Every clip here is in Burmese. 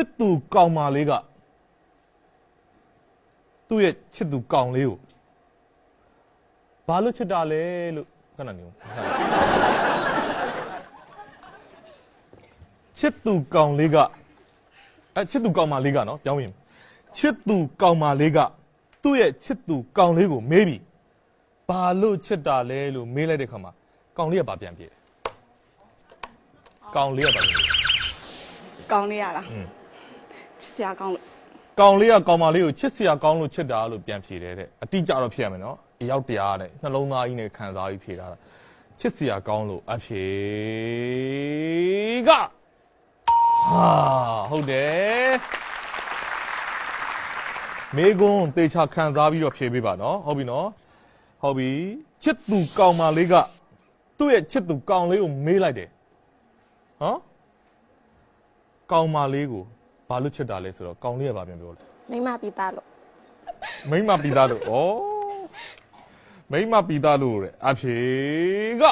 စ်သူကောင်မလေးကသူ့ရဲ့ချစ်သူကောင်လေးကိုဘာလို့ချစ်တာလဲလို့ခဏနေဦးချစ်သူကောင်လေးကအဲချစ်သူကောင်မလေးကနော်ပြောင်းရင်ချစ်သူကောင်မလေးကသူ့ရဲ့ချစ်သူကောင်လေးကိုမေးပြီဘာလို့ချစ်တာလဲလို့မေးလိုက်တဲ့ခါမှာကောင်လေးကဘာပြန်ပြေတယ်ကောင်လေးကဘာပြန်ပြေလဲကောင်းလေးရလားอืมချ စ်စရာကောင်းလို့ကောင်လေးကကောင်မလေးကိုချစ်စရာကောင်းလို့ချစ်တာလို့ပြန်ဖြေတယ်တဲ့အတိအကျတော့ဖြစ်ရမယ်နော်အရောက်တရားနဲ့နှလုံးသားကြီးနဲ့ခံစားပြီးဖြေတာလားချစ်စရာကောင်းလို့အဖြေကဟာဟုတ်တယ်မေကွန်းတေချာခံစားပြီးတော့ဖြေပေးပါနော်ဟုတ်ပြီနော်ဟုတ်ပြီချစ်သူကောင်မလေးကသူ့ရဲ့ချစ်သူကောင်လေးကိုမေးလိုက်တယ်ဟမ်ကောင်မလေးကို ဘာလို့ချစ်တာလဲဆိုတော့ကောင်လေးကဘာပြန်ပြောလဲမိမပြီးသားလို့မိမပီသားလို့ဩမိမပီသားလို့တဲ့အဖြေက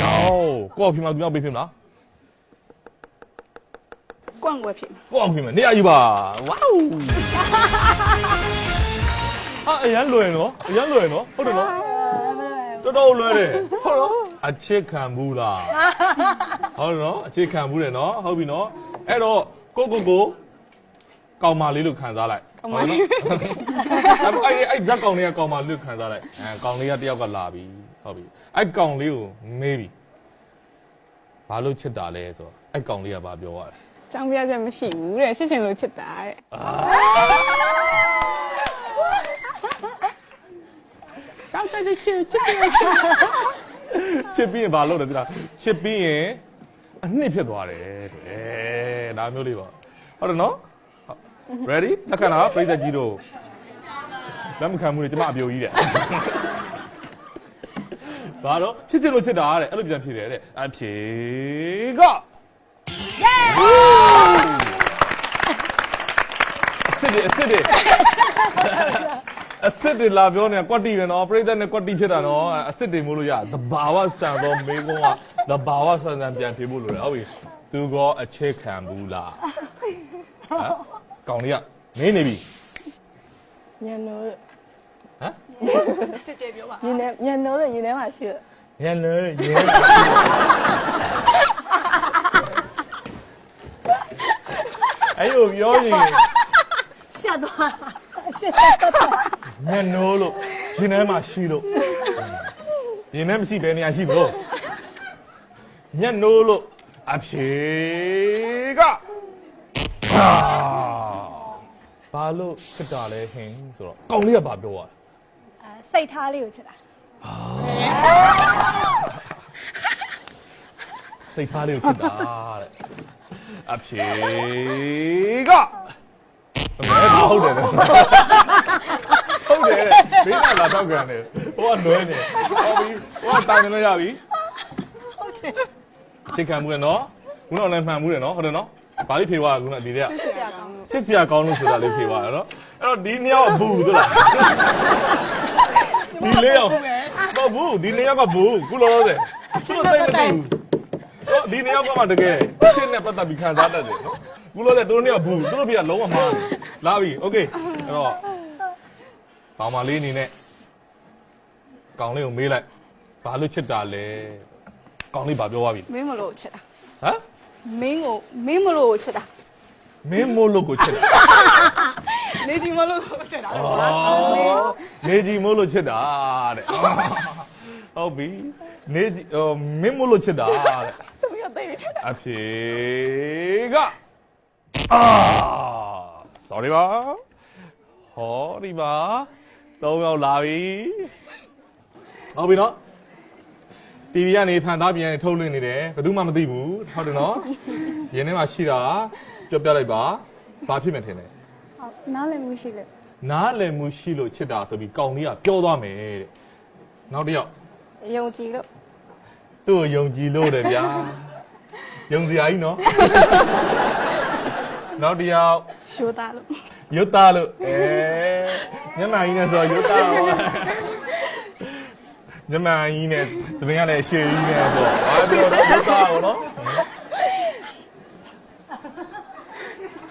ယောကိုယ့်အဖေမသူများပေးဖြစ်မလားကွန့်ွယ်ဖြစ်မယ်ကိုယ့်အဖေမနေရာယူပါဝေါအာအရန်လွယ်နော်အရန်လွယ်နော်ဟုတ်တယ်နော်တော်တော်လွယ်တယ်ဟုတ်နော်အချစ်ခံဘူးလားဟုတ်တယ်နော်အချစ်ခံဘူးတယ်နော်ဟုတ်ပြီနော်အဲ့တော့ ကိုကိုကိုကောင်မလေးလို့ခံစားလိုက်ဟုတ်နော်အဲ့အဲ့အဲ့ဇက်ကောင်လေးကကောင်မလေးကိုခံစားလိုက်အဲကောင်လေးကတယောက်ကလာပြီဟုတ်ပြီအဲ့ကောင်လေးကိုမေးပြီဘာလို့ချစ်တာလဲဆိုတော့အဲ့ကောင်လေးကဘာပြောရလဲចောင်းပြချက်မရှိဘူးတဲ့ချစ်ချင်လို့ချစ်တာတဲ့စောင့်တိုက်ချစ်ချစ်ချစ်ပြီးရင်ဘာလုပ်လဲသိလားချစ်ပြီးရင် အနှစ်ဖြစ်သွားတယ်တဲ့အဲဒါမျိုးလေးပါဟုတ်တယ်နော်ဟုတ် ready လက်ခံလားပြိသက်ကြီးတို့လက်မခံဘူးလေကျမအပြိုကြီးတဲ့ဘာတော့ချစ်ချင်လို့ချစ်တာတဲ့အဲ့လိုပြန်ဖြစ်တယ်တဲ့အဖြေကအစ်စ်တွေအစ်စ်တွေ အစ်စ်တွေလာပြောနေတာကွက်တီပဲနော်ပြိသက်နဲ့ကွက်တီဖြစ်တာနော်အစ်စ်တွေမို့လို့ရသဘာဝဆန်သောမေကုန်းကသဘာဝဆန်ဆန်ပြန်ဖြေဖို့လိုတယ်ဟုတ်ပြီသူကောအချစ်ခံဘူးလားဟမ်ကောင်လေးကမင်းနေပြီညံနိုးလို့ဟမ်ကြည့်ကြပြောပါညနေညံနိုးလို့ညနေမှာရှိတယ်ညံလေညံအဲ့လိုပြောရင်ရှက်သွား ညံနိုးလို့ရင်ထဲမှာရှိလို့ရင်ထဲမရှိဘဲနေရာရှိလို့ညံနိုးလို့အဖြေကအာဘာလို့စက်တာလဲဟင်ဆိုတော့ကောင်လေးကဘာပြောရလဲစိတ်ထားလေးကိုချစ်တာစိတ်ထားလေးကိုချစ်တာတဲ့အဖြေကအဲဒါဟုတ်တယ်လေဟုတ်တယ်ဘေးက လာတော့ကန်တယ်ဟိုကနွဲနေဟောပြီဟိုကတိုင်နေလို့ရပြီဟုတ်တယ်ချစ်ခံမှုရနော်ခုနကလည်းမှန်မှုရနော်ဟုတ်တယ်နော်ဘာလို့ဖြေသွားခုနဒီတဲ့ ချစ်စရာကောင်းလို့ ချစ်စရာကောင်းလို့ဆိုတာလေးဖြေသွားတယ်နော်အဲ့တော့ဒီနှစ်ယောက်ဘူးတို့လားဒီလေးယောက်မဟုတ်ဘူးဒီနှစ်ယောက်ကဘူးခုလောလောဆယ်သူတို့သိမတူဘူးတော့ဒီနှစ်ယောက်ကမှတကယ်ချစ်နဲ့ပတ်သက်ပြီးခံစားတတ်တယ်နော်ခုလောဆယ်သူတို့နှစ်ယောက်ဘူးသူတို့ပြလုံးဝမှားတယ်လာပြီโอเคအဲ့တော့ပေါင်မလေးအနေနဲ့ ကောင်လေးကိုမေးလိုက်ဘာလို့ချစ်တာလဲကောင်လေးဘာပြောသွားပြီမင်းမလို့ချစ်တာဟမ်မင်းကိုမင်းမလို့ချစ်တာမင်းမို့လို့ကိုချစ်တာနေကြီးမလို့ချစ်တာအော်နေကြီးမို့လို့ချစ်တာတဲ့ဟုတ်ပြီနေကြီးဟိုမင်းမို့လို့ချစ်တာတဲ့သူရသိချစ်တာအဖြေကအာ sorry ပါဟောဒီပါသုံးယောက်လာပြီ ဟုတ်ပြီနော် TV ကနေဖန်သားပြန်ထုတ်လွှင့်နေတယ်ဘယ်သူမှမသိဘူးဟုတ်တယ်နော်ရင်းထဲမှာရှိတာပြောပြလိုက်ပါဘာဖြစ်မယ်ထင်လဲဟုတ်နားလည်မှုရှိလို့နားလည်မှုရှိလို့ချစ်တာဆိုပြီးကောင်းလေးကပြောသွားမယ်တဲ့နောက်တစ်ယောက်ယုံကြည်လို့သူ့ကိုယုံကြည်လို့တယ်ဗျာယုံစရာကြီးနော်နောက်တစ်ယောက်ရှိုးသားလို့ရွတ်သားလို့အဲမျက်မှန်ကြီးနဲ့ဆိုရွတ်သားပါ မျက်မှန်ကြီးနဲ့သပင်ကလည်းရှည်ကြီးနဲ့ဆိုဘာပြောတော့ရွတ်သားပါတော့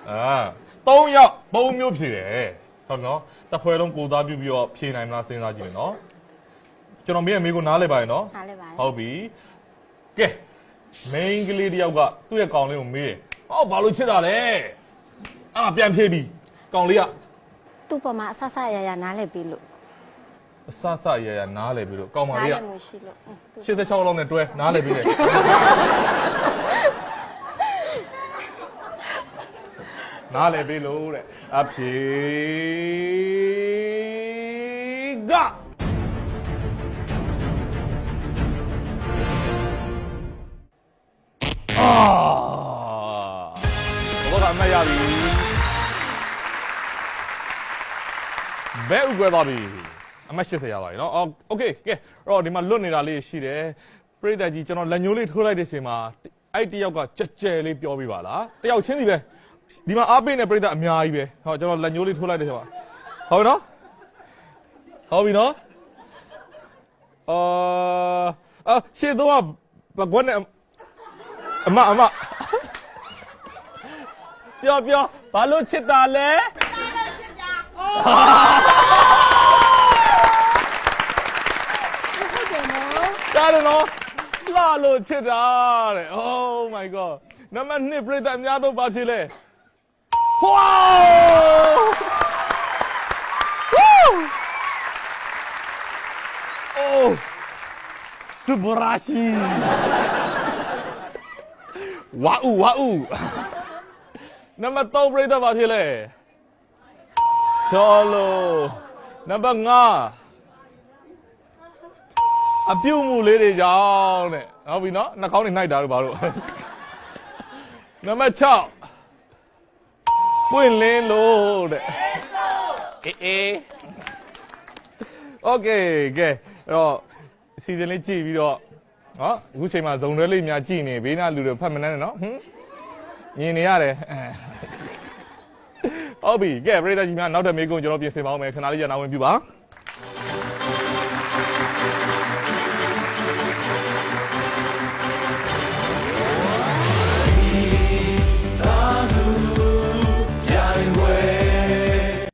အာ၃ယောက်ပုံမျိုးဖြေတယ်ဟုတ်နော်တစ်ဖွဲလုံးကိုသားပြုပြီးတော့ဖြေနိုင်မလားစဉ်းစားကြည့်မယ်နော်ကျွန်တော်မင်းရဲ့မိကိုနားလဲပါရဲ့နော်နားလဲပါတယ်ဟုတ်ပြီကဲ main ကလေးတယောက်ကသူ့ရဲ့ကောင်လေးကိုမေးတယ်ဟောဘာလို့ချစ်တာလဲအာပြန်ဖြေပြီကောင်လေးကသူ့ပေါ်မှာအဆဆရရနားလဲပြီးလို့ အဆဆရရနားလဲပြီလို့ကောင်မနားလေးလဲကမှုရှိလို့อืมသူ86လောက်နဲ့တွဲနားလဲပြီလေနားလဲပြီလို့တဲ့အဖြေကအာဘောကအမတ်ရပြီဘဲဥကွဲသွားပြီ အမတ်80ရပါပြီเนาะအော်โอเคကဲအဲ့တော့ဒီမှာလွတ်နေတာလေးရှိတယ်ပြိတ္တကြီးကျွန်တော်လက်ညိုးလေးထိုးလိုက်တဲ့အချိန်မှာအဲ့တယောက်ကကြက်ကြဲလေးပြောပြပါလားတယောက်ချင်းစီပဲဒီမှာအားပေးနေပြိတ္တအများကြီးပဲဟောကျွန်တော်လက်ညိုးလေးထိုးလိုက်တဲ့အချိန်မှာဟုတ်ပြီနော်ဟုတ်ပြီနော်အာအာရှေ့တော့ဘကွန်းနဲ့အမအမပြောပြောဘာလို့ချစ်တာလဲ ကြားတ ယ်နော်လှလို့ချစ်တာတဲ့ Oh my god နံပါတ်1ပြိတ္တအများဆုံးပါဖြစ်လဲ Wow Woo Oh စဘရာရှိဝါဥဝါဥနံပါတ်3ပြိတ္တပါဖြစ်လဲချောလိုနံပါတ်5 အပြုတ်မှုလေးတွေကြောင့်တဲ့ဟုတ်ပြီနော်နှာခေါင်းတွေနှိုက်တာတို့ဘာလို့နံပါတ်6ပွင့်လင်းလို့တဲ့အေးအေးโอเคကဲအဲ့တော့အစီအစဉ်လေးကြည့်ပြီးတော့ဟောအခုချိန်မှာဇုံတွဲလေးများကြည့်နေဘေးနားလူတွေဖတ်မနှမ်းနဲ့နော်ဟင်မြင်နေရတယ်အဲဟုတ်ပြီကဲပရိသတ်ကြီးများနောက်ထပ်မေးခွန်းကျွန်တော်ပြင်ဆင်ပါအောင်မယ်ခဏလေးရနာဝင်ပြပါ